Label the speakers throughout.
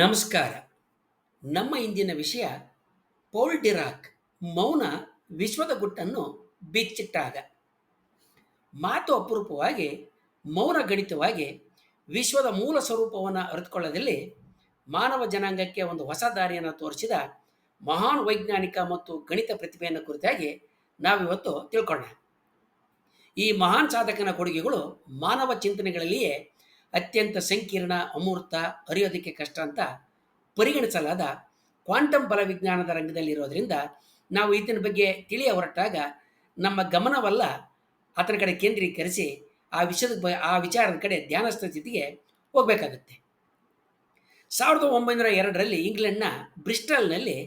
Speaker 1: ನಮಸ್ಕಾರ. ನಮ್ಮ ಇಂದಿನ ವಿಷಯ ಪೌಲ್ ಡಿರಾಕ್ ಮೌನ ವಿಶ್ವದ ಗುಟ್ಟನ್ನು ಬಿಚ್ಚಿಟ್ಟಾಗ. ಮಾತು ಅಪರೂಪವಾಗಿ, ಮೌನ ಗಣಿತವಾಗಿ ವಿಶ್ವದ ಮೂಲ ಸ್ವರೂಪವನ್ನು ಅರಿತುಕೊಳ್ಳದಲ್ಲಿ ಮಾನವ ಜನಾಂಗಕ್ಕೆ ಒಂದು ಹೊಸ ದಾರಿಯನ್ನು ತೋರಿಸಿದ ಮಹಾನ್ ವೈಜ್ಞಾನಿಕ ಮತ್ತು ಗಣಿತ ಪ್ರತಿಭೆಯನ್ನು ಕುರಿತಾಗಿ ನಾವಿವತ್ತು ತಿಳ್ಕೊಳ್ಳೋಣ. ಈ ಮಹಾನ್ ಸಾಧಕನ ಕೊಡುಗೆಗಳು ಮಾನವ ಚಿಂತನೆಗಳಲ್ಲಿಯೇ ಅತ್ಯಂತ ಸಂಕೀರ್ಣ ಅಮೂರ್ತ, ಅರಿಯೋದಕ್ಕೆ ಕಷ್ಟ ಅಂತ ಪರಿಗಣಿಸಲಾದ ಕ್ವಾಂಟಮ್ ಬಲವಿಜ್ಞಾನದ ರಂಗದಲ್ಲಿರೋದ್ರಿಂದ ನಾವು ಈತನ ಬಗ್ಗೆ ತಿಳಿಯ ಹೊರಟಾಗ ನಮ್ಮ ಗಮನವಲ್ಲ ಆತನ ಕಡೆ ಕೇಂದ್ರೀಕರಿಸಿ ಆ ವಿಷಯದ ಬ, ಆ ವಿಚಾರದ ಕಡೆ ಧ್ಯಾನಸ್ಥ ಸ್ಥಿತಿಗೆ ಹೋಗಬೇಕಾಗುತ್ತೆ. ಸಾವಿರದ ಒಂಬೈನೂರ ಎರಡರಲ್ಲಿ ಇಂಗ್ಲೆಂಡ್ನ ಬ್ರಿಸ್ಟಲ್ನಲ್ಲಿ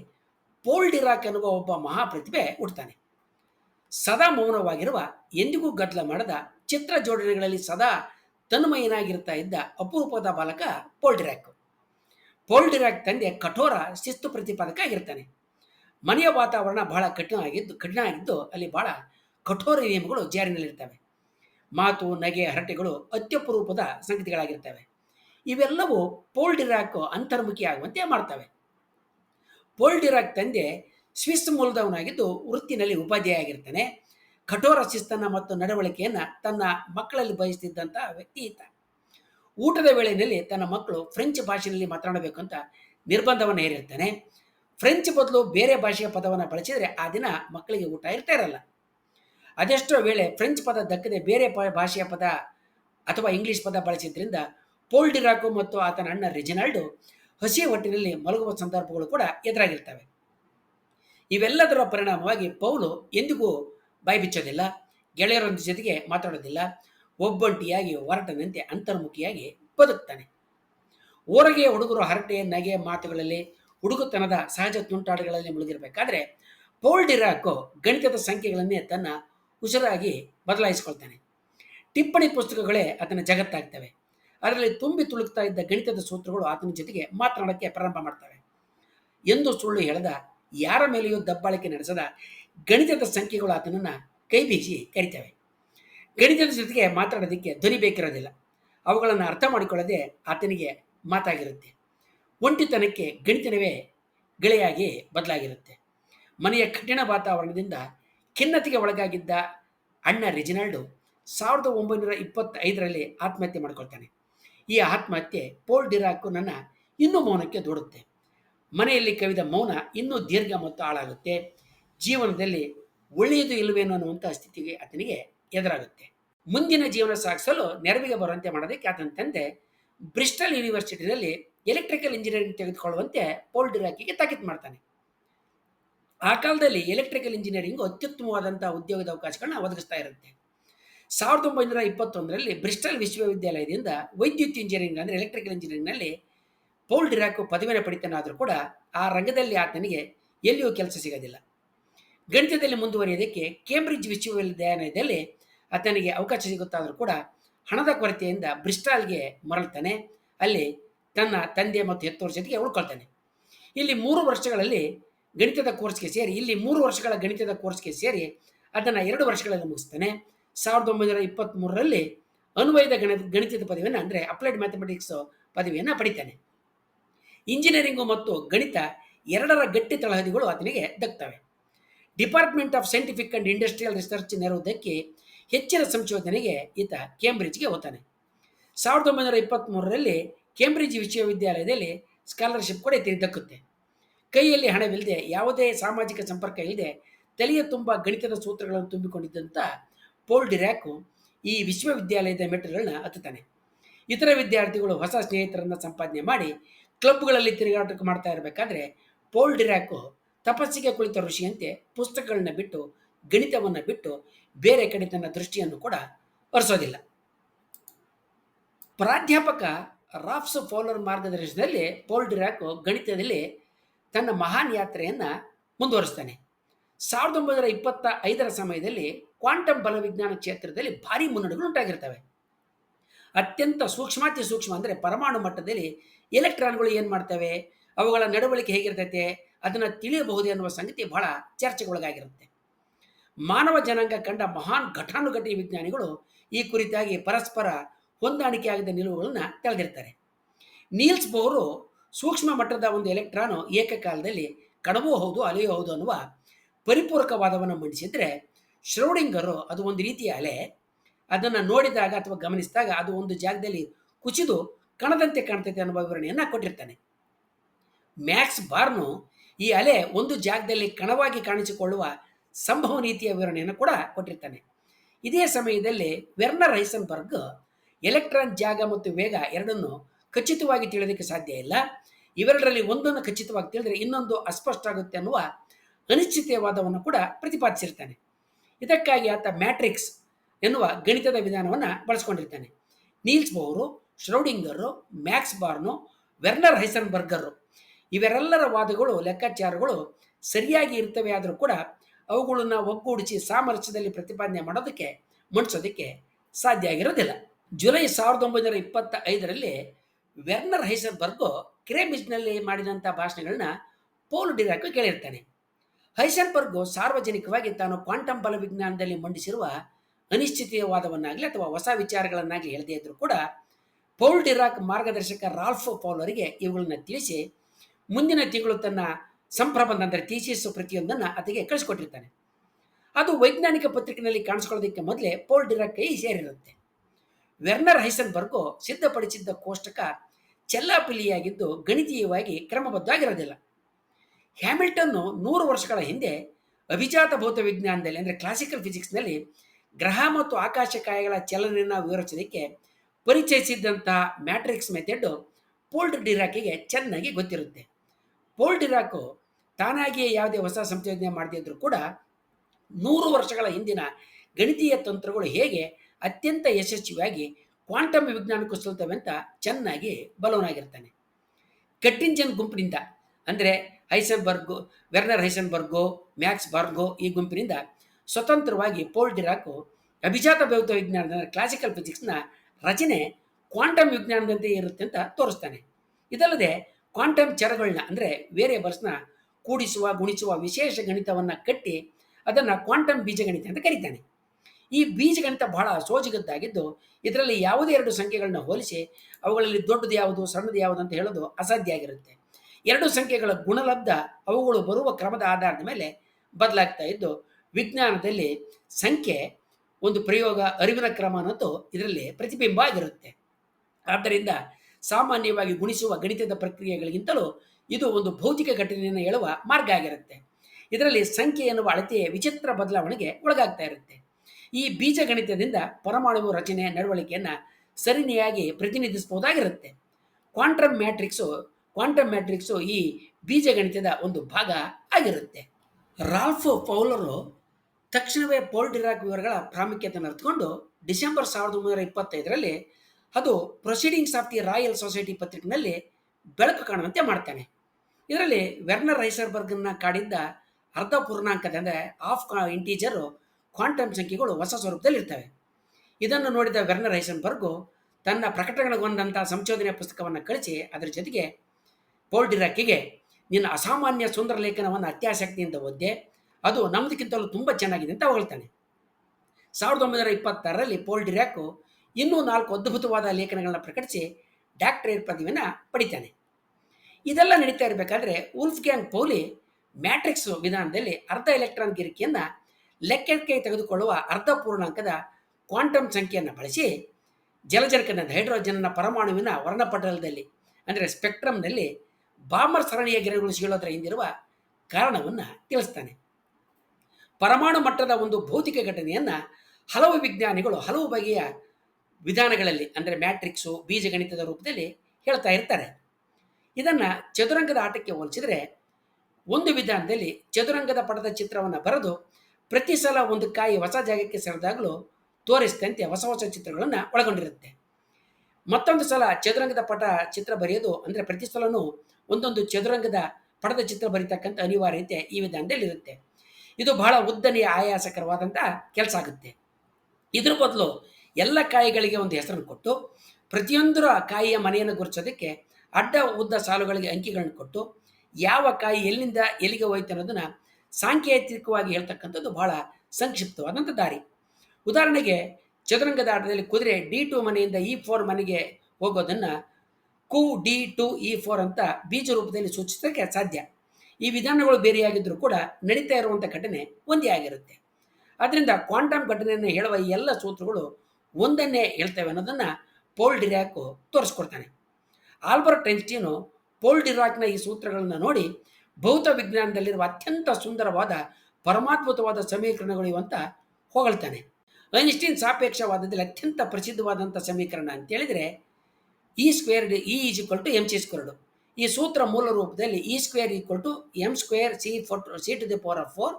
Speaker 1: ಪೋಲ್ ಡಿರಾಕ್ ಎನ್ನುವ ಒಬ್ಬ ಮಹಾಪ್ರತಿಭೆ ಹುಡ್ತಾನೆ ಸದಾ ಮೌನವಾಗಿರುವ, ಎಂದಿಗೂ ಗದ್ದಲ ಮಾಡದ ಚಿತ್ರ ಜೋಡಣೆಗಳಲ್ಲಿ ಸದಾ ತನ್ಮಯನಾಗಿರ್ತಾ ಇದ್ದ ಅಪರೂಪದ ಬಾಲಕ ಪೋಲ್ಡಿರಾಕ್. ಪೋಲ್ಡಿರಾಕ್ ಪೋಲ್ ಡಿರಾಕ್ ತಂದೆ ಕಠೋರ ಶಿಸ್ತು ಪ್ರತಿಪಾದಕ ಆಗಿರ್ತಾನೆ. ಮನೆಯ ವಾತಾವರಣ ಬಹಳ ಕಠಿಣ ಆಗಿದ್ದು ಕಠಿಣ ಆಗಿದ್ದು ಅಲ್ಲಿ ಬಹಳ ಕಠೋರ ನಿಯಮಗಳು ಜಾರಿನಲ್ಲಿರ್ತವೆ. ಮಾತು, ನಗೆ, ಹರಟೆಗಳು ಅತ್ಯಪರೂಪದ ಸಂಗತಿಗಳಾಗಿರ್ತವೆ. ಇವೆಲ್ಲವೂ ಪೋಲ್ಡಿರಾಕ್ ಅಂತರ್ಮುಖಿ ಆಗುವಂತೆ ಮಾಡ್ತವೆ. ಪೋಲ್ಡಿರಾಕ್ ತಂದೆ ಸ್ವಿಸ್ ಮೂಲದವನಾಗಿದ್ದು ವೃತ್ತಿನಲ್ಲಿ ಉಪಾಧ್ಯಾಯ ಆಗಿರ್ತಾನೆ. ಕಠೋರ ಶಿಸ್ತನ್ನು ಮತ್ತು ನಡವಳಿಕೆಯನ್ನು ತನ್ನ ಮಕ್ಕಳಲ್ಲಿ ಬಯಸ್ತಿದ್ದಂಥ ವ್ಯಕ್ತಿ ಈತ ಊಟದ ವೇಳೆಯಲ್ಲಿ ತನ್ನ ಮಕ್ಕಳು ಫ್ರೆಂಚ್ ಭಾಷೆಯಲ್ಲಿ ಮಾತನಾಡಬೇಕು ಅಂತ ನಿರ್ಬಂಧವನ್ನು ಹೇರಿರ್ತಾನೆ. ಫ್ರೆಂಚ್ ಬದಲು ಬೇರೆ ಭಾಷೆಯ ಪದವನ್ನು ಬಳಸಿದರೆ ಆ ದಿನ ಮಕ್ಕಳಿಗೆ ಊಟ ಇರ್ತಾ ಇರಲ್ಲ. ಅದೆಷ್ಟೋ ವೇಳೆ ಫ್ರೆಂಚ್ ಪದ ದಕ್ಕದೆ ಬೇರೆ ಭಾಷೆಯ ಪದ ಅಥವಾ ಇಂಗ್ಲಿಷ್ ಪದ ಬಳಸಿದ್ರಿಂದ ಪೋಲ್ ಡಿರಾಕು ಮತ್ತು ಆತನ ಅಣ್ಣ ರೆಜಿನಾಲ್ಡು ಹಸಿ ಹೊಟ್ಟಿನಲ್ಲಿ ಮಲಗುವ ಸಂದರ್ಭಗಳು ಕೂಡ ಎದುರಾಗಿರ್ತವೆ. ಇವೆಲ್ಲದರ ಪರಿಣಾಮವಾಗಿ ಪೌಲು ಎಂದಿಗೂ ಬಾಯಿ ಬಿಚ್ಚೋದಿಲ್ಲ ಗೆಳೆಯರೊಂದ ಜೊತೆಗೆ ಮಾತಾಡೋದಿಲ್ಲ, ಒಬ್ಬಂಟಿಯಾಗಿ ಹೊರಟನಂತೆ ಅಂತರ್ಮುಖಿಯಾಗಿ ಬದುಕ್ತಾನೆ. ಓರಗೆ ಹುಡುಗರು ಹರಟೆ, ನಗೆ ಮಾತುಗಳಲ್ಲಿ, ಹುಡುಗುತನದ ಸಹಜ ತುಂಟಾಟಗಳಲ್ಲಿ ಮುಳುಗಿರಬೇಕಾದ್ರೆ ಪೌಲ್ ಡಿರಾಕೋ ಗಣಿತದ ಸಂಖ್ಯೆಗಳನ್ನೇ ತನ್ನ ಉಸಿರಾಗಿ ಬದಲಾಯಿಸಿಕೊಳ್ತಾನೆ. ಟಿಪ್ಪಣಿ ಪುಸ್ತಕಗಳೇ ಆತನ ಜಗತ್ತಾಗ್ತವೆ. ಅದರಲ್ಲಿ ತುಂಬಿ ತುಳುಕ್ತಾ ಇದ್ದ ಗಣಿತದ ಸೂತ್ರಗಳು ಆತನ ಜೊತೆಗೆ ಮಾತನಾಡೋಕ್ಕೆ ಪ್ರಾರಂಭ ಮಾಡ್ತವೆ. ಎಂದು ಸುಳ್ಳು ಹೇಳದ, ಯಾರ ಮೇಲೆಯೂ ದಬ್ಬಾಳಿಕೆ ನಡೆಸದ ಗಣಿತದ ಸಂಖ್ಯೆಗಳು ಆತನನ್ನು ಕೈ ಬೀಸಿ ಕರಿತವೆ ಗಣಿತದ ಜೊತೆಗೆ ಮಾತಾಡೋದಕ್ಕೆ ಧ್ವನಿ ಬೇಕಿರೋದಿಲ್ಲ. ಅವುಗಳನ್ನು ಅರ್ಥ ಮಾಡಿಕೊಳ್ಳದೆ ಆತನಿಗೆ ಮಾತಾಗಿರುತ್ತೆ. ಒಂಟಿತನಕ್ಕೆ ಗಣಿತನವೇ ಗೆಳೆಯಾಗಿ ಬದಲಾಗಿರುತ್ತೆ. ಮನೆಯ ಕಠಿಣ ವಾತಾವರಣದಿಂದ ಖಿನ್ನತೆಗೆ ಒಳಗಾಗಿದ್ದ ಅಣ್ಣ ರೆಜಿನಾಲ್ಡು ಸಾವಿರದ ಒಂಬೈನೂರ ಇಪ್ಪತ್ತೈದರಲ್ಲಿ ಆತ್ಮಹತ್ಯೆ ಮಾಡ್ಕೊಳ್ತಾನೆ. ಈ ಆತ್ಮಹತ್ಯೆ ಪೋಲ್ ಡಿರಾಕು ನನ್ನ ಇನ್ನೂ ಮೌನಕ್ಕೆ ದೂಡುತ್ತೆ. ಮನೆಯಲ್ಲಿ ಕವಿದ ಮೌನ ಇನ್ನೂ ದೀರ್ಘ ಮತ್ತು ಹಾಳಾಗುತ್ತೆ. ಜೀವನದಲ್ಲಿ ಒಳ್ಳೆಯದು ಇಲ್ಲವೇನೋ ಅನ್ನುವಂಥ ಸ್ಥಿತಿಗೆ ಆತನಿಗೆ ಎದುರಾಗುತ್ತೆ. ಮುಂದಿನ ಜೀವನ ಸಾಗಿಸಲು ನೆರವಿಗೆ ಬರುವಂತೆ ಮಾಡೋದಕ್ಕೆ ಆತನ ತಂದೆ ಬ್ರಿಸ್ಟಲ್ ಯೂನಿವರ್ಸಿಟಿನಲ್ಲಿ ಎಲೆಕ್ಟ್ರಿಕಲ್ ಇಂಜಿನಿಯರಿಂಗ್ ತೆಗೆದುಕೊಳ್ಳುವಂತೆ ಪೋಲ್ ಡಿರಾಕಿಗೆ ತಾಕೀತು ಮಾಡ್ತಾನೆ. ಆ ಕಾಲದಲ್ಲಿ ಎಲೆಕ್ಟ್ರಿಕಲ್ ಇಂಜಿನಿಯರಿಂಗ್ ಅತ್ಯುತ್ತಮವಾದಂಥ ಉದ್ಯೋಗದ ಅವಕಾಶಗಳನ್ನ ಒದಗಿಸ್ತಾ ಇರುತ್ತೆ. ಸಾವಿರದ ಒಂಬೈನೂರ ಇಪ್ಪತ್ತೊಂದರಲ್ಲಿ ಬ್ರಿಸ್ಟಲ್ ವಿಶ್ವವಿದ್ಯಾಲಯದಿಂದ ವೈದ್ಯುತ್ ಇಂಜಿನಿಯರಿಂಗ್ ಅಂದರೆ ಎಲೆಕ್ಟ್ರಿಕಲ್ ಇಂಜಿನಿಯರಿಂಗ್ನಲ್ಲಿ ಪೌಲ್ ಡಿರಾಕು ಪದವಿನ ಪಡಿತಾನಾದರೂ ಕೂಡ ಆ ರಂಗದಲ್ಲಿ ಆತನಿಗೆ ಎಲ್ಲಿಯೂ ಕೆಲಸ ಸಿಗೋದಿಲ್ಲ. ಗಣಿತದಲ್ಲಿ ಮುಂದುವರಿಯೋದಕ್ಕೆ ಕೇಂಬ್ರಿಡ್ಜ್ ವಿಶ್ವವಿದ್ಯಾಲಯದಲ್ಲಿ ಆತನಿಗೆ ಅವಕಾಶ ಸಿಗುತ್ತಾದರೂ ಕೂಡ ಹಣದ ಕೊರತೆಯಿಂದ ಬ್ರಿಸ್ಟಾಲ್ಗೆ ಮರಳ್ತಾನೆ ಅಲ್ಲಿ ತನ್ನ ತಂದೆ ಮತ್ತು ಹೆತ್ತೋರ ಜೊತೆಗೆ ಉಳ್ಕೊಳ್ತಾನೆ ಇಲ್ಲಿ ಮೂರು ವರ್ಷಗಳಲ್ಲಿ ಗಣಿತದ ಕೋರ್ಸ್ಗೆ ಸೇರಿ, ಇಲ್ಲಿ ಮೂರು ವರ್ಷಗಳ ಗಣಿತದ ಕೋರ್ಸ್ಗೆ ಸೇರಿ ಅದನ್ನು ಎರಡು ವರ್ಷಗಳಲ್ಲಿ ಮುಗಿಸ್ತಾನೆ. ಸಾವಿರದ ಒಂಬೈನೂರ ಇಪ್ಪತ್ತ್ಮೂರರಲ್ಲಿ ಅನ್ವಯದ ಗಣ, ಗಣಿತದ ಪದವಿಯನ್ನು ಅಂದರೆ ಅಪ್ಲೈಡ್ ಮ್ಯಾಥಮೆಟಿಕ್ಸ್ ಪದವಿಯನ್ನು ಪಡಿತಾನೆ. ಇಂಜಿನಿಯರಿಂಗು ಮತ್ತು ಗಣಿತ ಎರಡರ ಗಟ್ಟಿ ತಳಹದಿಗಳು ಆತನಿಗೆ ದಕ್ತವೆ. Department of scientific and industrial research ನೆರವುದಕ್ಕೆ ಹೆಚ್ಚಿನ ಸಂಶೋಧನೆಗೆ ಈತ ಕೇಂಬ್ರಿಡ್ಜ್ಗೆ ಹೋಗ್ತಾನೆ ಸಾವಿರದ ಒಂಬೈನೂರ ಇಪ್ಪತ್ತ್ಮೂರರಲ್ಲಿ ಕೇಂಬ್ರಿಡ್ಜ್ ವಿಶ್ವವಿದ್ಯಾಲಯದಲ್ಲಿ ಸ್ಕಾಲರ್ಶಿಪ್ ಕೂಡ ಈತನಿಗೆ ಕೈಯಲ್ಲಿ ಹಣವಿಲ್ಲದೆ ಯಾವುದೇ ಸಾಮಾಜಿಕ ಸಂಪರ್ಕ ಇಲ್ಲದೆ ತಲೆಯ ತುಂಬ ಗಣಿತದ ಸೂತ್ರಗಳನ್ನು ತುಂಬಿಕೊಂಡಿದ್ದಂಥ ಪೋಲ್ ಡಿರ್ಯಾಕು ಈ ವಿಶ್ವವಿದ್ಯಾಲಯದ ಮೆಟ್ಟಲುಗಳನ್ನ ಹತ್ತುತ್ತಾನೆ. ಇತರ ವಿದ್ಯಾರ್ಥಿಗಳು ಹೊಸ ಸ್ನೇಹಿತರನ್ನು ಸಂಪಾದನೆ ಮಾಡಿ ಕ್ಲಬ್ಗಳಲ್ಲಿ ತಿರುಗಾಟಕ್ಕೆ ಮಾಡ್ತಾ ಇರಬೇಕಾದ್ರೆ ಪೋಲ್ ಡಿರ್ಯಾಕು ತಪಸ್ಸಿಗೆ ಕುಳಿತ ಋಷಿಯಂತೆ ಪುಸ್ತಕಗಳನ್ನ ಬಿಟ್ಟು, ಗಣಿತವನ್ನು ಬಿಟ್ಟು ಬೇರೆ ಕಡೆ ತನ್ನ ದೃಷ್ಟಿಯನ್ನು ಕೂಡ ಒರೆಸೋದಿಲ್ಲ. ಪ್ರಾಧ್ಯಾಪಕ ರಾಫ್ಸ್ ಫೋಲರ್ ಮಾರ್ಗದರ್ಶನದಲ್ಲಿ ಪೋಲ್ ಡಿರಾಕ್ ಗಣಿತದಲ್ಲಿ ತನ್ನ ಮಹಾನ್ ಯಾತ್ರೆಯನ್ನು ಮುಂದುವರಿಸ್ತಾನೆ. ಸಾವಿರದ ಒಂಬೈನೂರ ಇಪ್ಪತ್ತ ಐದರ ಸಮಯದಲ್ಲಿ ಕ್ವಾಂಟಮ್ ಬಲವಿಜ್ಞಾನ ಕ್ಷೇತ್ರದಲ್ಲಿ ಭಾರಿ ಮುನ್ನಡೆಗಳು ಉಂಟಾಗಿರ್ತವೆ. ಅತ್ಯಂತ ಸೂಕ್ಷ್ಮಾತಿ ಸೂಕ್ಷ್ಮ ಅಂದರೆ ಪರಮಾಣು ಮಟ್ಟದಲ್ಲಿ ಎಲೆಕ್ಟ್ರಾನ್ಗಳು ಏನು ಮಾಡ್ತವೆ? ಅವುಗಳ ನಡವಳಿಕೆ ಹೇಗಿರ್ತೈತೆ? ಅದನ್ನು ತಿಳಿಯಬಹುದು ಎನ್ನುವ ಸಂಗತಿ ಬಹಳ ಚರ್ಚೆಗೊಳಗಾಗಿರುತ್ತೆ. ಮಾನವ ಜನಾಂಗ ಕಂಡ ಮಹಾನ್ ಘಟಾನುಘಟಿ ವಿಜ್ಞಾನಿಗಳು ಈ ಕುರಿತಾಗಿ ಪರಸ್ಪರ ಹೊಂದಾಣಿಕೆಯಾಗದ ನಿಲುವುಗಳನ್ನು ತೆಳೆದಿರ್ತಾರೆ. ನೀಲ್ಸ್ ಬೋರು ಸೂಕ್ಷ್ಮ ಮಟ್ಟದ ಒಂದು ಎಲೆಕ್ಟ್ರಾನು ಏಕಕಾಲದಲ್ಲಿ ಕಣವೂ ಹೌದು ಅಲೆಯೂ ಹೌದು ಅನ್ನುವ ಪರಿಪೂರಕವಾದವನ್ನು ಮಂಡಿಸಿದರೆ ಶ್ರೌಡಿಂಗರು ಅದು ಒಂದು ರೀತಿಯ ಅಲೆ. ಅದನ್ನು ನೋಡಿದಾಗ ಅಥವಾ ಗಮನಿಸಿದಾಗ ಅದು ಒಂದು ಜಾಗದಲ್ಲಿ ಕುಚಿದು ಕಣದಂತೆ ಕಾಣ್ತೈತೆ ಅನ್ನುವ ವಿವರಣೆಯನ್ನು ಕೊಟ್ಟಿರ್ತಾನೆ. ಮ್ಯಾಕ್ಸ್ ಬಾರ್ನು ಈ ಅಲೆ ಒಂದು ಜಾಗದಲ್ಲಿ ಕಣವಾಗಿ ಕಾಣಿಸಿಕೊಳ್ಳುವ ಸಂಭವ ನೀತಿಯ ವಿವರಣೆಯನ್ನು ಕೂಡ ಕೊಟ್ಟಿರ್ತಾನೆ. ಇದೇ ಸಮಯದಲ್ಲಿ ವೆರ್ನರ್ ಹೈಸನ್ಬರ್ಗ್ ಎಲೆಕ್ಟ್ರಾನ್ ಜಾಗ ಮತ್ತು ವೇಗ ಎರಡನ್ನು ಖಚಿತವಾಗಿ ತಿಳಿಯೋದಕ್ಕೆ ಸಾಧ್ಯ ಇಲ್ಲ. ಇವೆರಡರಲ್ಲಿ ಒಂದನ್ನು ಖಚಿತವಾಗಿ ತಿಳಿದ್ರೆ ಇನ್ನೊಂದು ಅಸ್ಪಷ್ಟ ಆಗುತ್ತೆ ಅನ್ನುವ ಅನಿಶ್ಚಿತವಾದವನ್ನು ಕೂಡ ಪ್ರತಿಪಾದಿಸಿರ್ತಾನೆ. ಇದಕ್ಕಾಗಿ ಆತ ಮ್ಯಾಟ್ರಿಕ್ಸ್ ಎನ್ನುವ ಗಣಿತದ ವಿಧಾನವನ್ನು ಬಳಸ್ಕೊಂಡಿರ್ತಾನೆ. Niels Bohr, Schrodinger, Max Born, Werner ಹೈಸನ್ಬರ್ಗರು. ಇವೆರೆಲ್ಲರ ವಾದಗಳು, ಲೆಕ್ಕಾಚಾರಗಳು ಸರಿಯಾಗಿ ಇರ್ತವೆ ಆದರೂ ಕೂಡ ಅವುಗಳನ್ನು ಒಗ್ಗೂಡಿಸಿ ಸಾಮರಸ್ಯದಲ್ಲಿ ಪ್ರತಿಪಾದನೆ ಮಾಡೋದಕ್ಕೆ, ಮಂಡಿಸೋದಕ್ಕೆ ಸಾಧ್ಯ ಆಗಿರೋದಿಲ್ಲ. ಜುಲೈ ಸಾವಿರದ ಒಂಬೈನೂರ ಇಪ್ಪತ್ತ ಐದರಲ್ಲಿ ವೆರ್ನರ್ ಹೈಸನ್ಬರ್ಗು ಕ್ರೇಮಿಜ್ನಲ್ಲಿ ಮಾಡಿದಂಥ ಭಾಷಣಗಳನ್ನ ಪೋಲ್ ಡಿರಾಕ್ ಕೇಳಿರ್ತಾನೆ. ಹೈಸನ್ಬರ್ಗು ಸಾರ್ವಜನಿಕವಾಗಿ ತಾನು ಕ್ವಾಂಟಮ್ ಬಲ ವಿಜ್ಞಾನದಲ್ಲಿ ಮಂಡಿಸಿರುವ ಅನಿಶ್ಚಿತವಾದವನ್ನಾಗಲಿ ಅಥವಾ ಹೊಸ ವಿಚಾರಗಳನ್ನಾಗಲಿ ಹೇಳದೇ ಇದ್ದರೂ ಕೂಡ ಪೌಲ್ ಡಿರಾಕ್ ಮಾರ್ಗದರ್ಶಕ ರಾಲ್ಫ್ ಅವರಿಗೆ ಇವುಗಳನ್ನ ತಿಳಿಸಿ ಮುಂದಿನ ತಿಂಗಳು ತನ್ನ ಸಂಪ್ರಬಂಧ, ಅಂದರೆ ಥೀಸಿಸ್ ಪ್ರತಿಯೊಂದನ್ನು ಆತಗೆ ಕಳಿಸ್ಕೊಟ್ಟಿರ್ತಾನೆ. ಅದು ವೈಜ್ಞಾನಿಕ ಪತ್ರಿಕೆಯಲ್ಲಿ ಕಾಣಿಸ್ಕೊಳ್ಳೋದಕ್ಕೆ ಮೊದಲೇ ಪೋಲ್ ಡಿರಾಕ್ ಸೇರಿರುತ್ತೆ. ವೆರ್ನರ್ ಹೈಸನ್ಬರ್ಗು ಸಿದ್ಧಪಡಿಸಿದ್ದ ಕೋಷ್ಟಕ ಚೆಲ್ಲಾಪಿಲಿಯಾಗಿದ್ದು ಗಣಿತೀಯವಾಗಿ ಕ್ರಮಬದ್ಧವಾಗಿರೋದಿಲ್ಲ. ಹ್ಯಾಮಿಲ್ಟನ್ನು ನೂರು ವರ್ಷಗಳ ಹಿಂದೆ ಅಭಿಜಾತ ಭೌತ ವಿಜ್ಞಾನದಲ್ಲಿ, ಅಂದರೆ ಕ್ಲಾಸಿಕಲ್ ಫಿಸಿಕ್ಸ್ನಲ್ಲಿ ಗ್ರಹ ಮತ್ತು ಆಕಾಶಕಾಯಗಳ ಚಲನೆಯನ್ನು ವಿವರಿಸೋದಕ್ಕೆ ಪರಿಚಯಿಸಿದ್ದಂತಹ ಮ್ಯಾಟ್ರಿಕ್ಸ್ ಮೆಥಡ್ ಪೋಲ್ಡ್ ಡಿರಾಕಿಗೆ ಚೆನ್ನಾಗಿ ಗೊತ್ತಿರುತ್ತೆ. ಪೋಲ್ಡ್ ಡಿರಾಕು ತಾನಾಗಿಯೇ ಯಾವುದೇ ಹೊಸ ಸಂಶೋಧನೆ ಮಾಡದಿದ್ರು ಕೂಡ ನೂರು ವರ್ಷಗಳ ಹಿಂದಿನ ಗಣಿತೀಯ ತಂತ್ರಗಳು ಹೇಗೆ ಅತ್ಯಂತ ಯಶಸ್ವಿಯಾಗಿ ಕ್ವಾಂಟಮ್ ವಿಜ್ಞಾನಕ್ಕೂ ಸಲ್ತವೆ ಅಂತ ಚೆನ್ನಾಗಿ ಬಲವನಾಗಿರ್ತಾನೆ. ಕಟ್ಟಿಂಜನ್ ಗುಂಪಿನಿಂದ, ಅಂದರೆ ಹೈಸನ್ಬರ್ಗು, ವೆರ್ನರ್ ಹೈಸನ್ಬರ್ಗು, ಮ್ಯಾಕ್ಸ್ ಬಾರ್ಗೋ ಈ ಗುಂಪಿನಿಂದ ಸ್ವತಂತ್ರವಾಗಿ ಪೋಲ್ ಡಿರಾಕು ಅಭಿಜಾತ ಭೌತ ವಿಜ್ಞಾನದ ಕ್ಲಾಸಿಕಲ್ ಫಿಸಿಕ್ಸ್ನ ರಚನೆ ಕ್ವಾಂಟಮ್ ವಿಜ್ಞಾನದಂತೆ ಇರುತ್ತೆ ಅಂತ ತೋರಿಸ್ತಾನೆ. ಇದಲ್ಲದೆ ಕ್ವಾಂಟಮ್ ಚರಗಳನ್ನ ಅಂದರೆ ವೇರಿಯಬಲ್ಸ್ನ ಕೂಡಿಸುವ, ಗುಣಿಸುವ ವಿಶೇಷ ಗಣಿತವನ್ನು ಕಟ್ಟಿ ಅದನ್ನು ಕ್ವಾಂಟಮ್ ಬೀಜಗಣಿತ ಅಂತ ಕರೀತಾನೆ. ಈ ಬೀಜಗಣಿತ ಬಹಳ ಸೋಜಿಗದ್ದಾಗಿದ್ದು ಇದರಲ್ಲಿ ಯಾವುದೇ ಎರಡು ಸಂಖ್ಯೆಗಳನ್ನ ಹೋಲಿಸಿ ಅವುಗಳಲ್ಲಿ ದೊಡ್ಡದು ಯಾವುದು, ಸಣ್ಣದು ಯಾವುದು ಅಂತ ಹೇಳೋದು ಅಸಾಧ್ಯ ಆಗಿರುತ್ತೆ. ಎರಡು ಸಂಖ್ಯೆಗಳ ಗುಣಲಬ್ಧ ಅವುಗಳು ಬರುವ ಕ್ರಮದ ಆಧಾರದ ಮೇಲೆ ಬದಲಾಗ್ತಾ ಇದ್ದು ವಿಜ್ಞಾನದಲ್ಲಿ ಸಂಖ್ಯೆ ಒಂದು ಪ್ರಯೋಗ, ಅರಿವಿನ ಕ್ರಮ ಅನ್ನೋದು ಇದರಲ್ಲಿ ಪ್ರತಿಬಿಂಬ ಆಗಿರುತ್ತೆ ಆದ್ದರಿಂದ ಸಾಮಾನ್ಯವಾಗಿ ಗುಣಿಸುವ ಗಣಿತದ ಪ್ರಕ್ರಿಯೆಗಳಿಗಿಂತಲೂ ಇದು ಒಂದು ಭೌತಿಕ ಘಟನೆಯನ್ನು ಹೇಳುವ ಮಾರ್ಗ ಆಗಿರುತ್ತೆ. ಇದರಲ್ಲಿ ಸಂಖ್ಯೆ ಎನ್ನುವ ಅಳತೆಯ ವಿಚಿತ್ರ ಬದಲಾವಣೆಗೆ ಒಳಗಾಗ್ತಾ ಇರುತ್ತೆ. ಈ ಬೀಜಗಣಿತದಿಂದ ಪರಮಾಣು ರಚನೆಯ ನಡವಳಿಕೆಯನ್ನು ಸರಿನೆಯಾಗಿ ಪ್ರತಿನಿಧಿಸಬಹುದಾಗಿರುತ್ತೆ. ಕ್ವಾಂಟಮ್ ಮ್ಯಾಟ್ರಿಕ್ಸು ಕ್ವಾಂಟಮ್ ಮ್ಯಾಟ್ರಿಕ್ಸು ಈ ಬೀಜಗಣಿತದ ಒಂದು ಭಾಗ ಆಗಿರುತ್ತೆ. ರಾಲ್ಫ್ ಪೌಲರು ತಕ್ಷಣವೇ ಪೋಲ್ ಡಿರಾಕ್ ವಿವರಗಳ ಪ್ರಾಮುಖ್ಯತೆಯನ್ನು ಅರ್ಥಕೊಂಡು ಡಿಸೆಂಬರ್ ಸಾವಿರದ ಒಂಬೈನೂರ ಇಪ್ಪತ್ತೈದರಲ್ಲಿ ಅದು proceedings of the Royal Society ಪತ್ರಿಕೆಯಲ್ಲಿ ಬೆಳಕು ಕಾಣುವಂತೆ ಮಾಡ್ತಾನೆ. ಇದರಲ್ಲಿ ವೆರ್ನರ್ ರೈಸರ್ಬರ್ಗ್ನ ಕಾಡಿದ್ದ ಅರ್ಧ ಪೂರ್ಣಾಂಕದ ಅಂದರೆ ಆಫ್ ಇಂಟೀಜರು ಕ್ವಾಂಟಮ್ ಸಂಖ್ಯೆಗಳು ಹೊಸ ಸ್ವರೂಪದಲ್ಲಿ ಇರ್ತವೆ. ಇದನ್ನು ನೋಡಿದ ವೆರ್ನರ್ ರೈಸನ್ಬರ್ಗು ತನ್ನ ಪ್ರಕಟಣೆಗೊಂಡಂಥ ಸಂಶೋಧನೆ ಪುಸ್ತಕವನ್ನು ಕಳಿಸಿ ಅದರ ಜೊತೆಗೆ ಪೋಲ್ ಡಿರಾಕಿಗೆ ನಿನ್ನ ಅಸಾಮಾನ್ಯ ಸುಂದರ ಲೇಖನವನ್ನು ಅತ್ಯಾಸಕ್ತಿಯಿಂದ ಓದ್ದೆ. ಅದು ನಮ್ಮದಕ್ಕಿಂತಲೂ ತುಂಬ ಚೆನ್ನಾಗಿದೆ ಅಂತ ಹೊಗಳ್ತಾನೆ. ಸಾವಿರದ ಒಂಬೈನೂರ ಇಪ್ಪತ್ತಾರರಲ್ಲಿ ಪೋಲ್ ಡಿರಾಕು ಇನ್ನೂ ನಾಲ್ಕು ಅದ್ಭುತವಾದ ಲೇಖನಗಳನ್ನ ಪ್ರಕಟಿಸಿ ಡಾಕ್ಟರೇಟ್ ಪದವಿಯನ್ನು ಪಡಿತಾನೆ. ಇದೆಲ್ಲ ನಡೀತಾ ಇರಬೇಕಾದ್ರೆ ಉಲ್ಫ್ ಗ್ಯಾಂಗ್ ಪೌಲಿ ಮ್ಯಾಟ್ರಿಕ್ಸ್ ವಿಧಾನದಲ್ಲಿ ಅರ್ಧ ಎಲೆಕ್ಟ್ರಾನ್ ಗಿರಿಕೆಯನ್ನು ಲೆಕ್ಕಕ್ಕೆ ತೆಗೆದುಕೊಳ್ಳುವ ಅರ್ಧ ಪೂರ್ಣಾಂಕದ ಕ್ವಾಂಟಮ್ ಸಂಖ್ಯೆಯನ್ನು ಬಳಸಿ ಜಲಜನಕದ ಹೈಡ್ರೋಜನ್ನ ಪರಮಾಣುವಿನ ವರ್ಣಪಟಲದಲ್ಲಿ, ಅಂದರೆ ಸ್ಪೆಕ್ಟ್ರಮ್ನಲ್ಲಿ ಬಾಮರ್ ಸರಣಿಯ ಗಿರಗಳು ಸೀಳೋದರ ಹಿಂದಿರುವ ಕಾರಣವನ್ನು ತಿಳಿಸ್ತಾನೆ. ಪರಮಾಣು ಮಟ್ಟದ ಒಂದು ಭೌತಿಕ ಘಟನೆಯನ್ನು ಹಲವು ವಿಜ್ಞಾನಿಗಳು ಹಲವು ಬಗೆಯ ವಿಧಾನಗಳಲ್ಲಿ, ಅಂದರೆ ಮ್ಯಾಟ್ರಿಕ್ಸು, ಬೀಜಗಣಿತದ ರೂಪದಲ್ಲಿ ಹೇಳ್ತಾ ಇರ್ತಾರೆ. ಇದನ್ನು ಚದುರಂಗದ ಆಟಕ್ಕೆ ಹೋಲಿಸಿದರೆ, ಒಂದು ವಿಧಾನದಲ್ಲಿ ಚದುರಂಗದ ಪಟದ ಚಿತ್ರವನ್ನು ಬರೆದು ಪ್ರತಿ ಸಲ ಒಂದು ಕಾಯಿ ಹೊಸ ಜಾಗಕ್ಕೆ ಸೆಳೆದಾಗಲೂ ತೋರಿಸಿದಂತೆ ಹೊಸ ಹೊಸ ಚಿತ್ರಗಳನ್ನು ಒಳಗೊಂಡಿರುತ್ತೆ. ಮತ್ತೊಂದು ಸಲ ಚದುರಂಗದ ಪಟ ಚಿತ್ರ ಬರೆಯೋದು, ಅಂದರೆ ಪ್ರತಿ ಸಲನೂ ಒಂದೊಂದು ಚದುರಂಗದ ಪಟದ ಚಿತ್ರ ಬರೀತಕ್ಕಂಥ ಅನಿವಾರ್ಯತೆ ಈ ವಿಧಾನದಲ್ಲಿ ಇರುತ್ತೆ. ಇದು ಬಹಳ ಉದ್ದನೆಯ ಆಯಾಸಕರವಾದಂಥ ಕೆಲಸ ಆಗುತ್ತೆ. ಇದ್ರ ಬದಲು ಎಲ್ಲ ಕಾಯಿಗಳಿಗೆ ಒಂದು ಹೆಸರನ್ನು ಕೊಟ್ಟು, ಪ್ರತಿಯೊಂದರ ಕಾಯಿಯ ಮನೆಯನ್ನು ಗುರುತಿಸೋದಕ್ಕೆ, ಅಡ್ಡ ಉದ್ದ ಸಾಲುಗಳಿಗೆ ಅಂಕಿಗಳನ್ನು ಕೊಟ್ಟು, ಯಾವ ಕಾಯಿ ಎಲ್ಲಿಂದ ಎಲ್ಲಿಗೆ ಹೋಯ್ತು ಅನ್ನೋದನ್ನು ಸಾಂಕೇತಿಕವಾಗಿ ಹೇಳ್ತಕ್ಕಂಥದ್ದು ಬಹಳ ಸಂಕ್ಷಿಪ್ತವಾದಂಥ ದಾರಿ. ಉದಾಹರಣೆಗೆ, ಚದುರಂಗದ ಆಟದಲ್ಲಿ ಕುದುರೆ ಡಿ ಟು ಮನೆಯಿಂದ ಇ ಫೋರ್ ಮನೆಗೆ ಹೋಗೋದನ್ನು ಕು ಡಿ ಟು ಇ ಫೋರ್ ಅಂತ ಬೀಜ ರೂಪದಲ್ಲಿ ಸೂಚಿಸೋಕ್ಕೆ ಸಾಧ್ಯ. ಈ ವಿಧಾನಗಳು ಬೇರೆಯಾಗಿದ್ದರೂ ಕೂಡ ನಡೀತಾ ಇರುವಂಥ ಘಟನೆ ಒಂದೇ ಆಗಿರುತ್ತೆ. ಅದರಿಂದ ಕ್ವಾಂಟಮ್ ಘಟನೆಯನ್ನು ಹೇಳುವ ಈ ಎಲ್ಲ ಸೂತ್ರಗಳು ಒಂದನ್ನೇ ಹೇಳ್ತೇವೆ ಅನ್ನೋದನ್ನು ಪೋಲ್ ಡಿರಾಕು ತೋರಿಸ್ಕೊಡ್ತಾನೆ. ಆಲ್ಬರ್ಟ್ ಐನ್ಸ್ಟೀನು ಪೋಲ್ ಡಿರಾಕ್ನ ಈ ಸೂತ್ರಗಳನ್ನು ನೋಡಿ ಭೌತ ವಿಜ್ಞಾನದಲ್ಲಿರುವ ಅತ್ಯಂತ ಸುಂದರವಾದ ಪರಮಾತ್ಮತವಾದ ಸಮೀಕರಣಗಳು ಅಂತ ಹೊಗಳ್ತಾನೆ. ಐನ್ಸ್ಟೀನ್ ಸಾಪೇಕ್ಷವಾದದಲ್ಲಿ ಅತ್ಯಂತ ಪ್ರಸಿದ್ಧವಾದಂಥ ಸಮೀಕರಣ ಅಂತ ಹೇಳಿದರೆ E square E is equal to M C squared ಈ ಸೂತ್ರ ಮೂಲ ರೂಪದಲ್ಲಿ E square equal to M square C four C to the power of four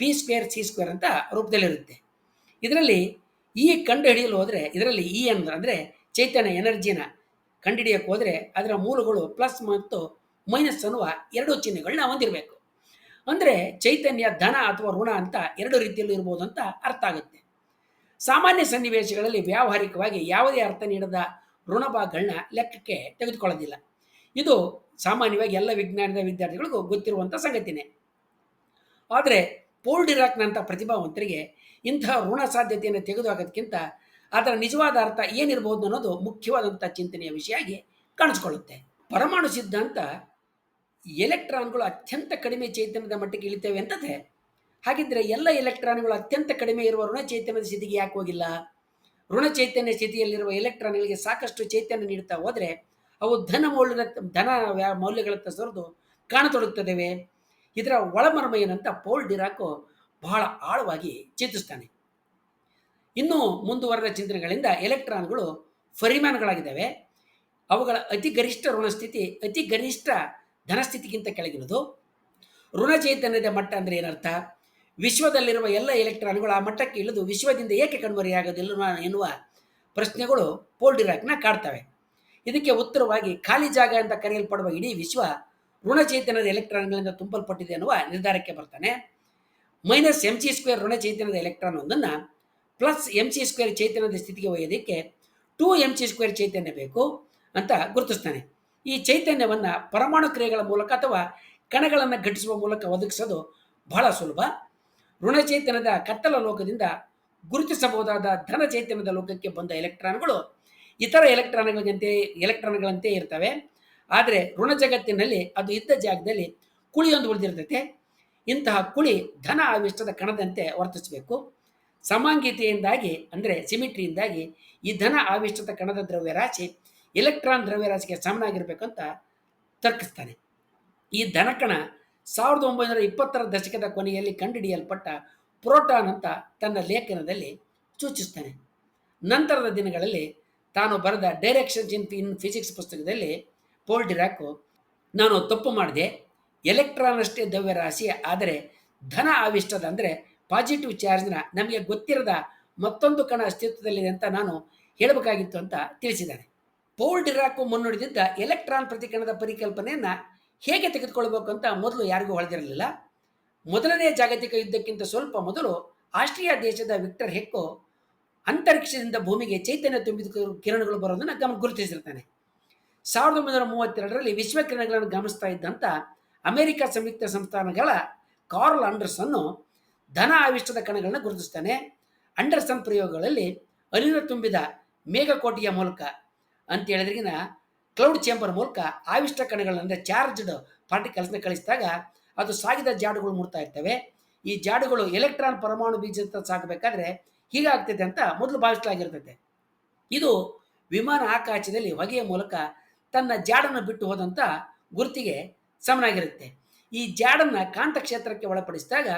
Speaker 1: P square C square ಅಂತ ರೂಪದಲ್ಲಿರುತ್ತೆ. ಇದರಲ್ಲಿ ಈ ಕಂಡು ಹಿಡಿಯಲು ಹೋದರೆ ಇದರಲ್ಲಿ ಈ ಅಂದ್ರೆ ಅಂದರೆ ಚೈತನ್ಯ ಎನರ್ಜಿನ ಕಂಡುಹಿಡಿಯಕ್ಕೆ ಹೋದರೆ ಅದರ ಮೂಲಗಳು ಪ್ಲಸ್ ಮತ್ತು ಮೈನಸ್ ಅನ್ನುವ ಎರಡು ಚಿಹ್ನೆಗಳನ್ನ ಹೊಂದಿರಬೇಕು. ಅಂದರೆ ಚೈತನ್ಯ, ಧನ ಅಥವಾ ಋಣ ಅಂತ ಎರಡು ರೀತಿಯಲ್ಲೂ ಇರ್ಬೋದು ಅಂತ ಅರ್ಥ ಆಗುತ್ತೆ. ಸಾಮಾನ್ಯ ಸನ್ನಿವೇಶಗಳಲ್ಲಿ ವ್ಯಾವಹಾರಿಕವಾಗಿ ಯಾವುದೇ ಅರ್ಥ ನೀಡದ ಋಣಭಾಗಗಳನ್ನ ಲೆಕ್ಕಕ್ಕೆ ತೆಗೆದುಕೊಳ್ಳೋದಿಲ್ಲ. ಇದು ಸಾಮಾನ್ಯವಾಗಿ ಎಲ್ಲ ವಿಜ್ಞಾನದ ವಿದ್ಯಾರ್ಥಿಗಳಿಗೂ ಗೊತ್ತಿರುವಂಥ ಸಂಗತಿನೇ. ಆದರೆ ಪೋಲ್ ಡಿರಾಕ್ನಂಥ ಪ್ರತಿಭಾವಂತರಿಗೆ ಇಂತಹ ಋಣ ಸಾಧ್ಯತೆಯನ್ನು ತೆಗೆದುಹಾಕೋದಕ್ಕಿಂತ ಅದರ ನಿಜವಾದ ಅರ್ಥ ಏನಿರಬಹುದು ಅನ್ನೋದು ಮುಖ್ಯವಾದಂಥ ಚಿಂತನೆಯ ವಿಷಯ ಆಗಿ ಕಾಣಿಸ್ಕೊಳ್ಳುತ್ತೆ. ಪರಮಾಣು ಸಿದ್ಧಾಂತ ಎಲೆಕ್ಟ್ರಾನ್ಗಳು ಅತ್ಯಂತ ಕಡಿಮೆ ಚೈತನ್ಯದ ಮಟ್ಟಕ್ಕೆ ಇಳಿತೇವೆ ಅಂತದೆ ಹಾಗಿದ್ರೆ ಎಲ್ಲ ಎಲೆಕ್ಟ್ರಾನ್ಗಳು ಅತ್ಯಂತ ಕಡಿಮೆ ಇರುವ ಋಣ ಚೈತನ್ಯದ ಸ್ಥಿತಿಗೆ ಯಾಕೆ ಹೋಗಿಲ್ಲ? ಋಣ ಚೈತನ್ಯ ಸ್ಥಿತಿಯಲ್ಲಿರುವ ಎಲೆಕ್ಟ್ರಾನ್ಗಳಿಗೆ ಸಾಕಷ್ಟು ಚೈತನ್ಯ ನೀಡುತ್ತಾ ಹೋದರೆ ಅವು ಧನ ಮೌಲ್ಯದ ಧನ ಮೌಲ್ಯಗಳತ್ತ ಸರಿದು ಕಾಣತೊಡಗುತ್ತದವೆ. ಇದರ ಒಳಮರ್ಮ ಏನಂತ ಪೌಲ್ ಡಿರಾಕು ಬಹಳ ಆಳವಾಗಿ ಚಿಂತಿಸ್ತಾನೆ ಇನ್ನು ಮುಂದುವರೆದ ಚಿಂತನೆಗಳಿಂದ ಎಲೆಕ್ಟ್ರಾನ್ಗಳು ಫರಿಮ್ಯಾನ್ಗಳಾಗಿದ್ದಾವೆ ಅವುಗಳ ಅತಿ ಗರಿಷ್ಠ ಋಣ ಸ್ಥಿತಿ, ಅತಿ ಗರಿಷ್ಠ ಧನಸ್ಥಿತಿಗಿಂತ ಕೆಳಗಿರೋದು ಋಣ ಚೈತನ್ಯದ ಮಟ್ಟ ಅಂದರೆ ಏನರ್ಥ? ವಿಶ್ವದಲ್ಲಿರುವ ಎಲ್ಲ ಎಲೆಕ್ಟ್ರಾನ್ಗಳು ಆ ಮಟ್ಟಕ್ಕೆ ಇಳಿದು ವಿಶ್ವದಿಂದ ಏಕೆ ಕಣ್ಮರೆಯಾಗೋದಿಲ್ಲ ಎನ್ನುವ ಪ್ರಶ್ನೆಗಳು ಪೋಲ್ಡಿರಾಕ್ನ ಕಾಡ್ತವೆ. ಇದಕ್ಕೆ ಉತ್ತರವಾಗಿ ಖಾಲಿ ಜಾಗ ಅಂತ ಕರೆಯಲ್ಪಡುವ ಇಡೀ ವಿಶ್ವ ಋಣ ಚೈತನ್ಯದ ಎಲೆಕ್ಟ್ರಾನ್ಗಳಿಂದ ತುಂಬಲ್ಪಟ್ಟಿದೆ ಅನ್ನುವ ನಿರ್ಧಾರಕ್ಕೆ ಬರ್ತಾನೆ. ಮೈನಸ್ ಎಂ ಸಿ ಸ್ಕ್ವೇರ್ ಋಣ ಚೈತನ್ಯದ ಎಲೆಕ್ಟ್ರಾನ್ ಒಂದನ್ನು ಪ್ಲಸ್ ಎಂ ಸಿ ಸ್ಕ್ವೇರ್ ಚೈತನ್ಯದ ಸ್ಥಿತಿಗೆ ಒಯ್ಯೋದಕ್ಕೆ ಟೂ ಎಂ ಸಿ ಸ್ಕ್ವೇರ್ ಚೈತನ್ಯ ಬೇಕು ಅಂತ ಗುರುತಿಸ್ತಾನೆ. ಈ ಚೈತನ್ಯವನ್ನು ಪರಮಾಣು ಕ್ರಿಯೆಗಳ ಮೂಲಕ ಅಥವಾ ಕಣಗಳನ್ನು ಘಟಿಸುವ ಮೂಲಕ ಒದಗಿಸೋದು ಬಹಳ ಸುಲಭ. ಋಣ ಚೈತನ್ಯದ ಕತ್ತಲ ಲೋಕದಿಂದ ಗುರುತಿಸಬಹುದಾದ ಧನ ಚೈತನ್ಯದ ಲೋಕಕ್ಕೆ ಬಂದ ಎಲೆಕ್ಟ್ರಾನ್ಗಳು ಇತರ ಎಲೆಕ್ಟ್ರಾನ್ಗಳಿಗಂತೆ ಎಲೆಕ್ಟ್ರಾನ್ಗಳಂತೆ ಇರ್ತವೆ. ಆದರೆ ಋಣ ಜಗತ್ತಿನಲ್ಲಿ ಅದು ಇದ್ದ ಜಾಗದಲ್ಲಿ ಕುಳಿಯೊಂದು ಉಳಿದಿರ್ತೈತೆ. ಇಂತಹ ಕುಳಿ ಧನ ಆವಿಷ್ಟದ ಕಣದಂತೆ ವರ್ತಿಸಬೇಕು. ಸಮಾಂಗಿತೆಯಿಂದಾಗಿ, ಅಂದರೆ ಸಿಮಿಟ್ರಿಯಿಂದಾಗಿ ಈ ಧನ ಆವಿಷ್ಟದ ಕಣದ ದ್ರವ್ಯರಾಶಿ ಎಲೆಕ್ಟ್ರಾನ್ ದ್ರವ್ಯರಾಶಿಗೆ ಅಂತ ತರ್ಕಿಸ್ತಾನೆ. ಈ ಧನಕಣ ಸಾವಿರದ ಒಂಬೈನೂರ ಇಪ್ಪತ್ತರ ದಶಕದ ಕೊನೆಯಲ್ಲಿ ಕಂಡುಹಿಡಿಯಲ್ಪಟ್ಟ ಪ್ರೋಟಾನ್ ಅಂತ ತನ್ನ ಲೇಖನದಲ್ಲಿ ಸೂಚಿಸ್ತಾನೆ. ನಂತರದ ದಿನಗಳಲ್ಲಿ ತಾನು ಬರೆದ ಡೈರೆಕ್ಷನ್ಸ್ ಇನ್ ಇನ್ ಫಿಸಿಕ್ಸ್ ಪುಸ್ತಕದಲ್ಲಿ ಪೋಲ್ ಡಿರಾಕು, ನಾನು ತಪ್ಪು ಮಾಡಿದೆ ಎಲೆಕ್ಟ್ರಾನ್ ಅಷ್ಟೇ ದ್ರವ್ಯರಾಶಿ ಆದರೆ ಧನ ಆವಿಷ್ಟದ ಅಂದರೆ ಪಾಸಿಟಿವ್ ಚಾರ್ಜ್ನ ನಮಗೆ ಗೊತ್ತಿರದ ಮತ್ತೊಂದು ಕಣ ಅಸ್ತಿತ್ವದಲ್ಲಿದೆ ಅಂತ ನಾನು ಹೇಳಬೇಕಾಗಿತ್ತು ಅಂತ ತಿಳಿಸಿದ್ದಾನೆ. ಪೌಲ್ ಡಿರಾಕು ಮುನ್ನುಡಿದಿದ್ದ ಎಲೆಕ್ಟ್ರಾನ್ ಪ್ರತಿಕರಣದ ಪರಿಕಲ್ಪನೆಯನ್ನು ಹೇಗೆ ತೆಗೆದುಕೊಳ್ಬೇಕು ಅಂತ ಮೊದಲು ಯಾರಿಗೂ ಹೊಳೆದಿರಲಿಲ್ಲ. ಮೊದಲನೇ ಜಾಗತಿಕ ಯುದ್ಧಕ್ಕಿಂತ ಸ್ವಲ್ಪ ಮೊದಲು ಆಸ್ಟ್ರಿಯಾ ದೇಶದ ವಿಕ್ಟರ್ ಹೆಕ್ಕೋ ಅಂತರಿಕ್ಷದಿಂದ ಭೂಮಿಗೆ ಚೈತನ್ಯ ತುಂಬಿದ ಕಿರಣಗಳು ಬರೋದನ್ನು ಗಮ, ಗುರುತಿಸಿರ್ತಾನೆ. ಸಾವಿರದ ಒಂಬೈನೂರ ಮೂವತ್ತೆರಡರಲ್ಲಿ ವಿಶ್ವ ಕಿರಣಗಳನ್ನು ಗಮನಿಸ್ತಾ ಇದ್ದಂಥ ಅಮೆರಿಕ ಸಂಯುಕ್ತ ಸಂಸ್ಥಾನಗಳ ಕಾರ್ಲ್ ಅಂಡರ್ಸನ್ನು ಧನ ಆವಿಷ್ಟದ ಕಣಗಳನ್ನ ಗುರುತಿಸ್ತಾನೆ. ಅಂಡರ್ಸನ್ ಪ್ರಯೋಗಗಳಲ್ಲಿ ಅನಿಲ ತುಂಬಿದ ಮೇಘಕೋಟೆಯ ಮೂಲಕ ಅಂತ ಹೇಳಿದ್ರಿಗಿನ ಕ್ಲೌಡ್ ಚೇಂಬರ್ ಮೂಲಕ ಆವಿಷ್ಟ ಕಣಗಳನ್ನ ಚಾರ್ಜ್ಡ್ ಪಾರ್ಟಿಕಲ್ಸ್ನ ಕಳಿಸಿದಾಗ ಅದು ಸಾಗಿದ ಜಾಡುಗಳು ಮುಡ್ತಾ ಇರ್ತವೆ. ಈ ಜಾಡುಗಳು ಎಲೆಕ್ಟ್ರಾನ್ ಪರಮಾಣು ಬೀಜ ಸಾಗಬೇಕಾದ್ರೆ ಹೀಗಾಗ್ತದೆ ಅಂತ ಮೊದಲು ಭಾವಿಸಲಾಗಿರ್ತದೆ ಇದು ವಿಮಾನ ಆಕಾಶದಲ್ಲಿ ಹೊಗೆಯ ಮೂಲಕ ತನ್ನ ಜಾಡನ್ನು ಬಿಟ್ಟು ಹೋದಂಥ ಗುರುತಿಗೆ ಸಮನಾಗಿರುತ್ತೆ. ಈ ಜಾಡನ್ನು ಕಾಂತಕ್ಷೇತ್ರಕ್ಕೆ ಒಳಪಡಿಸಿದಾಗ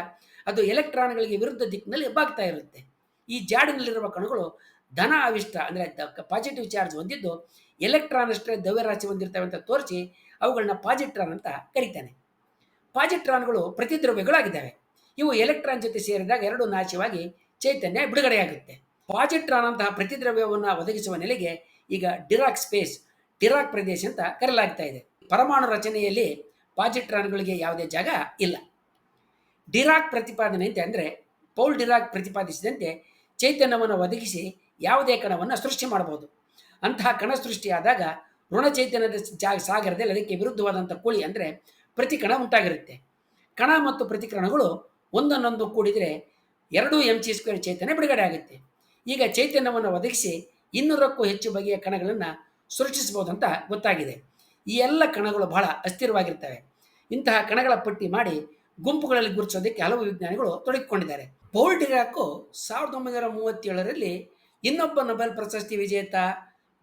Speaker 1: ಅದು ಎಲೆಕ್ಟ್ರಾನ್ಗಳಿಗೆ ವಿರುದ್ಧ ದಿಕ್ಕಿನಲ್ಲಿ ಬಾಗ್ತಾ ಇರುತ್ತೆ. ಈ ಜಾಡಿನಲ್ಲಿರುವ ಕಣಗಳು ಧನ ಅವಿಷ್ಟ ಅಂದರೆ ಪಾಸಿಟಿವ್ ಚಾರ್ಜ್ ಹೊಂದಿದ್ದು ಎಲೆಕ್ಟ್ರಾನ್ ಅಷ್ಟೇ ದ್ರವ್ಯರಾಶಿ ಹೊಂದಿರ್ತವೆ ಅಂತ ತೋರಿಸಿ ಅವುಗಳನ್ನ ಪಾಸಿಟ್ರಾನ್ ಅಂತ ಕರೀತಾನೆ. ಪಾಸಿಟ್ರಾನ್ಗಳು ಪ್ರತಿದ್ರವ್ಯಗಳಾಗಿದ್ದಾವೆ. ಇವು ಎಲೆಕ್ಟ್ರಾನ್ ಜೊತೆ ಸೇರಿದಾಗ ಎರಡು ನಾಶವಾಗಿ ಚೈತನ್ಯ ಬಿಡುಗಡೆಯಾಗುತ್ತೆ. ಪಾಸಿಟ್ರಾನ್ ಅಂತಹ ಪ್ರತಿದ್ರವ್ಯವನ್ನು ಒದಗಿಸುವ ನೆಲೆಗೆ ಈಗ ಡಿರಾಕ್ ಸ್ಪೇಸ್, ಡಿರಾಕ್ ಪ್ರದೇಶ ಅಂತ ಕರೆಯಲಾಗ್ತಾ ಇದೆ. ಪರಮಾಣು ರಚನೆಯಲ್ಲಿ ಪಾಸಿಟ್ರಾನ್ಗಳಿಗೆ ಯಾವುದೇ ಜಾಗ ಇಲ್ಲ. ಡಿರಾಕ್ ಪ್ರತಿಪಾದನೆ ಅಂತ ಅಂದರೆ ಪೌಲ್ ಡಿರಾಕ್ ಪ್ರತಿಪಾದಿಸಿದಂತೆ ಚೈತನ್ಯವನ್ನು ಒದಗಿಸಿ ಯಾವುದೇ ಕಣವನ್ನು ಸೃಷ್ಟಿ ಮಾಡಬಹುದು. ಅಂತಹ ಕಣ ಸೃಷ್ಟಿಯಾದಾಗ ಋಣ ಚೈತನ್ಯದ ಜಾ ಸಾಗರದಲ್ಲಿ ಅದಕ್ಕೆ ವಿರುದ್ಧವಾದಂಥ ಕುಳಿ ಅಂದರೆ ಪ್ರತಿಕಣ ಉಂಟಾಗಿರುತ್ತೆ. ಕಣ ಮತ್ತು ಪ್ರತಿಕರಣಗಳು ಒಂದನ್ನೊಂದು ಕೂಡಿದರೆ ಎರಡೂ ಎಂ ಸಿ ಸ್ಕ್ವೇರ್ ಚೈತನ್ಯ ಬಿಡುಗಡೆ ಆಗುತ್ತೆ. ಈಗ ಚೈತನ್ಯವನ್ನು ಒದಗಿಸಿ ಇನ್ನೂರಕ್ಕೂ ಹೆಚ್ಚು ಬಗೆಯ ಕಣಗಳನ್ನು ಸೃಷ್ಟಿಸಬಹುದು ಅಂತ ಗೊತ್ತಾಗಿದೆ. ಈ ಎಲ್ಲ ಕಣಗಳು ಬಹಳ ಅಸ್ಥಿರವಾಗಿರ್ತವೆ. ಇಂತಹ ಕಣಗಳ ಪಟ್ಟಿ ಮಾಡಿ ಗುಂಪುಗಳಲ್ಲಿ ಗುರುತಿಸೋದಕ್ಕೆ ಹಲವು ವಿಜ್ಞಾನಿಗಳು ತೊಡಗಿಕೊಂಡಿದ್ದಾರೆ. ಪೌಲ್ ಡಿರಾಕು ಸಾವಿರದ ಒಂಬೈನೂರ ಮೂವತ್ತೇಳರಲ್ಲಿ ಇನ್ನೊಬ್ಬ ನೊಬೆಲ್ ಪ್ರಶಸ್ತಿ ವಿಜೇತ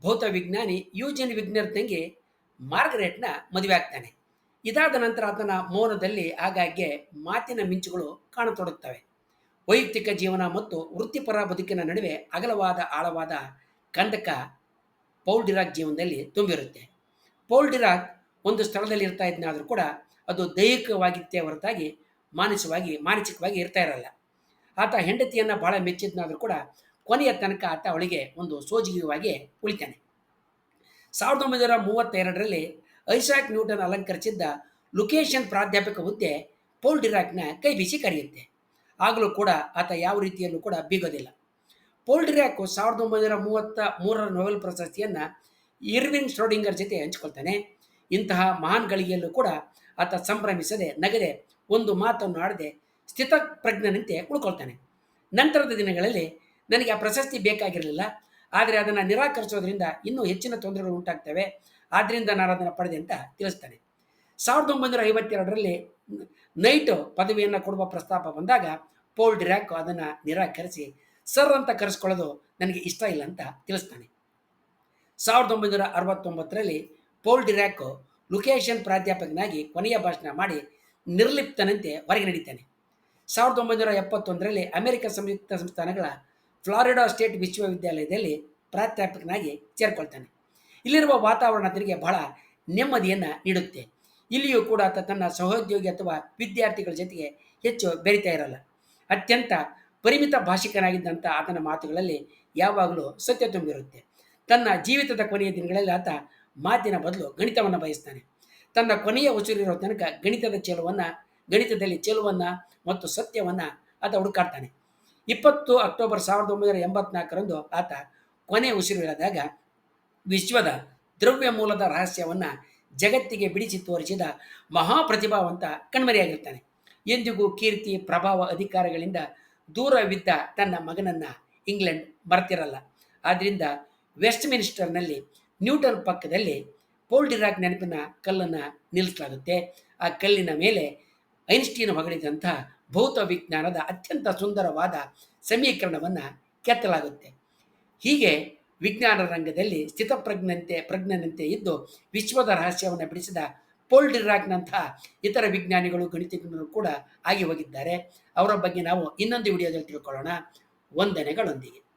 Speaker 1: ಭೌತ ವಿಜ್ಞಾನಿ ಯೂಜಿನ್ ವಿಗ್ನರ್ ತಂಗಿ ಮಾರ್ಗರೇಟ್ನ ಮದುವೆ ಆಗ್ತಾನೆ ಇದಾದ ನಂತರ ಆತನ ಮೌನದಲ್ಲಿ ಆಗಾಗ್ಗೆ ಮಾತಿನ ಮಿಂಚುಗಳು ಕಾಣತೊಡಗುತ್ತವೆ. ವೈಯಕ್ತಿಕ ಜೀವನ ಮತ್ತು ವೃತ್ತಿಪರ ಬದುಕಿನ ನಡುವೆ ಅಗಲವಾದ ಆಳವಾದ ಕಂದಕ ಪೌಲ್ ಡಿರಾಕ್ ಜೀವನದಲ್ಲಿ ತುಂಬಿರುತ್ತೆ. ಪೌಲ್ ಡಿರಾಕ್ ಒಂದು ಸ್ಥಳದಲ್ಲಿ ಇರ್ತಾ ಇದ್ನಾದರೂ ಕೂಡ ಅದು ದೈಹಿಕವಾಗಿತ್ತೆ ಹೊರತಾಗಿ ಮಾನಸಿಕವಾಗಿ ಮಾನಸಿಕವಾಗಿ ಇರ್ತಾ ಇರಲ್ಲ. ಆತ ಹೆಂಡತಿಯನ್ನು ಬಹಳ ಮೆಚ್ಚಿದ್ನಾದರೂ ಕೂಡ ಕೊನೆಯ ತನಕ ಆತ ಅವಳಿಗೆ ಒಂದು ಸೋಜಿಗವಾಗಿ ಉಳಿತಾನೆ. ಸಾವಿರದ ಒಂಬೈನೂರ ಮೂವತ್ತೆರಡರಲ್ಲಿ ಐಸಾಕ್ ನ್ಯೂಟನ್ ಅಲಂಕರಿಸಿದ್ದ ಲೊಕೇಶನ್ ಪ್ರಾಧ್ಯಾಪಕ ಹುದ್ದೆ ಪೌಲ್ ಡಿರಾಕ್ನ ಕೈ ಬೀಸಿ ಕರೆಯುತ್ತೆ. ಆಗಲೂ ಕೂಡ ಆತ ಯಾವ ರೀತಿಯಲ್ಲೂ ಕೂಡ ಬೀಗೋದಿಲ್ಲ. ಪೌಲ್ ಡಿರಾಕ್ ಸಾವಿರದ ಒಂಬೈನೂರ ಮೂವತ್ತ ಮೂರರ ನೊಬೆಲ್ ಪ್ರಶಸ್ತಿಯನ್ನು ಇರ್ವಿನ್ ಶ್ರೋಡಿಂಗರ್ ಜೊತೆ ಹಂಚ್ಕೊಳ್ತಾನೆ. ಇಂತಹ ಮಹಾನ್ ಗಳಿಗೆಯಲ್ಲೂ ಕೂಡ ಆತ ಸಂಭ್ರಮಿಸದೆ ನಗದೆ ಒಂದು ಮಾತನ್ನು ಆಡದೆ ಸ್ಥಿತ ಪ್ರಜ್ಞನಂತೆ ಉಳ್ಕೊಳ್ತಾನೆ. ನಂತರದ ದಿನಗಳಲ್ಲಿ ನನಗೆ ಆ ಪ್ರಶಸ್ತಿ ಬೇಕಾಗಿರಲಿಲ್ಲ. ಆದರೆ ಅದನ್ನು ನಿರಾಕರಿಸೋದ್ರಿಂದ ಇನ್ನೂ ಹೆಚ್ಚಿನ ತೊಂದರೆಗಳು ಉಂಟಾಗ್ತವೆ. ಆದ್ದರಿಂದ ನಾನು ಅದನ್ನು ಪಡೆದೆ ಅಂತ ತಿಳಿಸ್ತಾನೆ. ಸಾವಿರದ ಒಂಬೈನೂರ ಐವತ್ತೆರಡರಲ್ಲಿ ನೈಟು ಪದವಿಯನ್ನು ಕೊಡುವ ಪ್ರಸ್ತಾಪ ಬಂದಾಗ ಪೋಲ್ ಡಿರಾಕ್ ಅದನ್ನು ನಿರಾಕರಿಸಿ, ಸರ್ ಅಂತ ಕರೆಸ್ಕೊಳ್ಳೋದು ನನಗೆ ಇಷ್ಟ ಇಲ್ಲ ಅಂತ ತಿಳಿಸ್ತಾನೆ. ಸಾವಿರದ ಒಂಬೈನೂರ ಅರವತ್ತೊಂಬತ್ತರಲ್ಲಿ ಪೋಲ್ ಡಿರಾಕ್ ಲೊಕೇಶನ್ ಪ್ರಾಧ್ಯಾಪಕನಾಗಿ ಕೊನೆಯ ಭಾಷಣ ಮಾಡಿ ನಿರ್ಲಿಪ್ತನಂತೆ ಹೊರಗೆ ನಡೀತಾನೆ. ಸಾವಿರದ ಒಂಬೈನೂರ ಎಪ್ಪತ್ತೊಂದರಲ್ಲಿ ಅಮೆರಿಕ ಸಂಯುಕ್ತ ಸಂಸ್ಥಾನಗಳ ಫ್ಲಾರಿಡಾ ಸ್ಟೇಟ್ ವಿಶ್ವವಿದ್ಯಾಲಯದಲ್ಲಿ ಪ್ರಾಧ್ಯಾಪಕನಾಗಿ ಸೇರ್ಕೊಳ್ತಾನೆ. ಇಲ್ಲಿರುವ ವಾತಾವರಣ ತನಗೆ ಬಹಳ ನೆಮ್ಮದಿಯನ್ನು ನೀಡುತ್ತೆ. ಇಲ್ಲಿಯೂ ಕೂಡ ಆತ ತನ್ನ ಸಹೋದ್ಯೋಗಿ ಅಥವಾ ವಿದ್ಯಾರ್ಥಿಗಳ ಜೊತೆಗೆ ಹೆಚ್ಚು ಬೆರಿತಾ ಇರಲ್ಲ. ಅತ್ಯಂತ ಪರಿಮಿತ ಭಾಷಿಕನಾಗಿದ್ದಂಥ ಆತನ ಮಾತುಗಳಲ್ಲಿ ಯಾವಾಗಲೂ ಸತ್ಯ ತುಂಬಿರುತ್ತೆ. ತನ್ನ ಜೀವಿತದ ಕೊನೆಯ ದಿನಗಳಲ್ಲಿ ಆತ ಮಾತಿನ ಬದಲು ಗಣಿತವನ್ನು ಬಯಸ್ತಾನೆ. ತನ್ನ ಕೊನೆಯ ಉಸಿರಿರೋ ತನಕ ಗಣಿತದ ಚೆಲುವನ್ನು, ಗಣಿತದಲ್ಲಿ ಚೆಲುವನ್ನು ಮತ್ತು ಸತ್ಯವನ್ನು ಆತ ಹುಡುಕಾಡ್ತಾನೆ. ಇಪ್ಪತ್ತು ಅಕ್ಟೋಬರ್ ಸಾವಿರದ ಒಂಬೈನೂರ ಎಂಬತ್ನಾಲ್ಕರಂದು ಆತ ಕೊನೆ ಉಸಿರಿಳಿದಾಗ ವಿಶ್ವದ ದ್ರವ್ಯ ಮೂಲದ ರಹಸ್ಯವನ್ನು ಜಗತ್ತಿಗೆ ಬಿಡಿಸಿ ತೋರಿಸಿದ ಮಹಾಪ್ರತಿಭಾವಂತ ಕಣ್ಮರೆಯಾಗಿರ್ತಾನೆ. ಎಂದಿಗೂ ಕೀರ್ತಿ, ಪ್ರಭಾವ, ಅಧಿಕಾರಗಳಿಂದ ದೂರವಿದ್ದ ತನ್ನ ಮಗನನ್ನು ಇಂಗ್ಲೆಂಡ್ ಬರ್ತಿರಲ್ಲ ಆದ್ದರಿಂದ ವೆಸ್ಟ್ ಮಿನಿಸ್ಟರ್ನಲ್ಲಿ ನ್ಯೂಟನ್ ಪಕ್ಕದಲ್ಲಿ ಪೋಲ್ ಡಿರಾಕ್ ನೆನಪಿನ ಕಲ್ಲನ್ನು ನಿಲ್ಲಿಸಲಾಗುತ್ತೆ. ಆ ಕಲ್ಲಿನ ಮೇಲೆ ಐನ್ಸ್ಟೀನ್ ಹೊಗಳಿದಂಥ ಭೌತ ವಿಜ್ಞಾನದ ಅತ್ಯಂತ ಸುಂದರವಾದ ಸಮೀಕರಣವನ್ನು ಕೆತ್ತಲಾಗುತ್ತೆ. ಹೀಗೆ ವಿಜ್ಞಾನ ರಂಗದಲ್ಲಿ ಸ್ಥಿತಪ್ರಜ್ಞಂತೆ ಪ್ರಜ್ಞನಂತೆ ಇದ್ದು ವಿಶ್ವದ ರಹಸ್ಯವನ್ನು ಬಿಡಿಸಿದ ಪೋಲ್ ಡಿರಾಕ್ನಂತಹ ಇತರ ವಿಜ್ಞಾನಿಗಳು, ಗಣಿತಜ್ಞರು ಕೂಡ ಆಗಿ ಹೋಗಿದ್ದಾರೆ. ಅವರ ಬಗ್ಗೆ ನಾವು ಇನ್ನೊಂದು ವಿಡಿಯೋದಲ್ಲಿ ತಿಳ್ಕೊಳ್ಳೋಣ. ವಂದನೆಗಳೊಂದಿಗೆ.